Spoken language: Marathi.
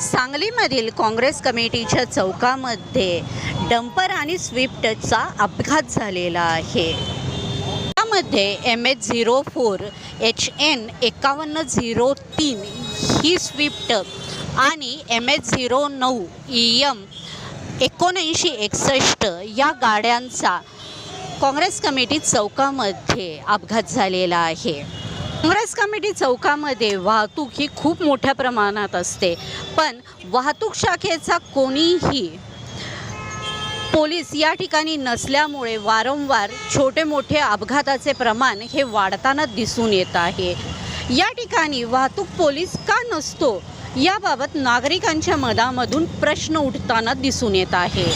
सांगलीमधील काँग्रेस कमिटीच्या चौकामध्ये डंपर आणि स्विफ्टचा अपघात झालेला आहे. त्यामध्ये M H zero four H N एकावन्न झिरो तीन ही स्विफ्ट आणि एम एच झिरो नऊ ई एम एकोणऐंशी एकसष्ट या गाड्यांचा काँग्रेस कमिटी चौकामध्ये अपघात झालेला आहे. काँग्रेस कमिटी चौकामध्ये वाहतूक ही खूप मोठ्या प्रमाणात असते. पण वाहतूक शाखेचा कोणीही पोलीस या ठिकाणी नसल्यामुळे वारंवार छोटे मोठे अपघाताचे प्रमाण हे वाढताना दिसून येत आहे. या ठिकाणी वाहतूक पोलीस का नसतो याबाबत नागरिकांच्या मनामधून प्रश्न उठताना दिसून येत आहे.